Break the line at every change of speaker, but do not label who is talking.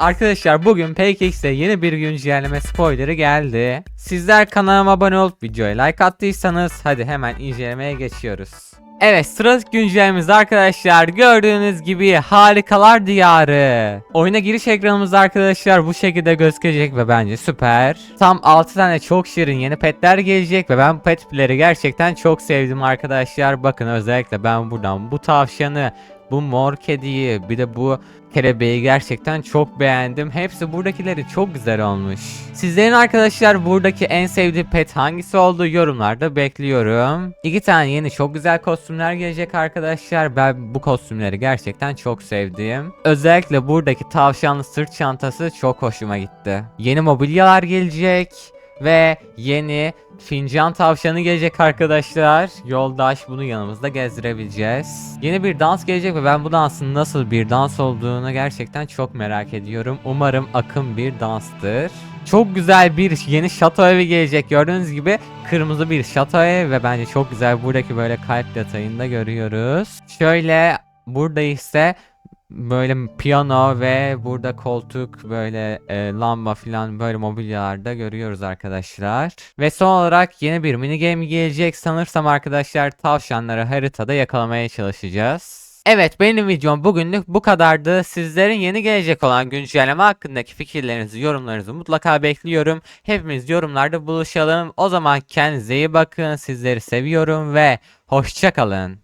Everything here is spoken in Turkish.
Arkadaşlar bugün PKX'de yeni bir güncelleme spoilerı geldi. Sizler kanalıma abone olup videoya like attıysanız hadi hemen incelemeye geçiyoruz. Evet sıradaki güncellememiz arkadaşlar gördüğünüz gibi harikalar diyarı. Oyuna giriş ekranımızda arkadaşlar bu şekilde gözükecek ve bence süper. Tam 6 tane çok şirin yeni petler gelecek ve ben petleri gerçekten çok sevdim arkadaşlar. Bakın özellikle ben buradan bu tavşanı bu mor kediyi bir de bu kelebeği gerçekten çok beğendim. Hepsi buradakileri çok güzel olmuş. Sizlerin arkadaşlar buradaki en sevdiği pet hangisi olduğu yorumlarda bekliyorum. İki tane yeni çok güzel kostümler gelecek arkadaşlar. Ben bu kostümleri gerçekten çok sevdim. Özellikle buradaki tavşanlı sırt çantası çok hoşuma gitti. Yeni mobilyalar gelecek. Ve yeni fincan tavşanı gelecek arkadaşlar. Yoldaş bunu yanımızda gezdirebileceğiz. Yeni bir dans gelecek ve ben bu dansın nasıl bir dans olduğunu gerçekten çok merak ediyorum. Umarım akım bir danstır. Çok güzel bir yeni şato evi gelecek. Gördüğünüz gibi kırmızı bir şato ev ve bence çok güzel. Buradaki böyle kalp detayını da görüyoruz. Şöyle burada ise böyle piyano ve burada koltuk böyle e, lamba filan böyle mobilyalarda görüyoruz arkadaşlar. Ve son olarak yeni bir mini game gelecek sanırsam arkadaşlar tavşanları haritada yakalamaya çalışacağız. Evet benim videom bugünlük bu kadardı. Sizlerin yeni gelecek olan güncelleme hakkındaki fikirlerinizi, yorumlarınızı mutlaka bekliyorum. Hepimiz yorumlarda buluşalım. O zaman kendinize iyi bakın. Sizleri seviyorum ve hoşçakalın.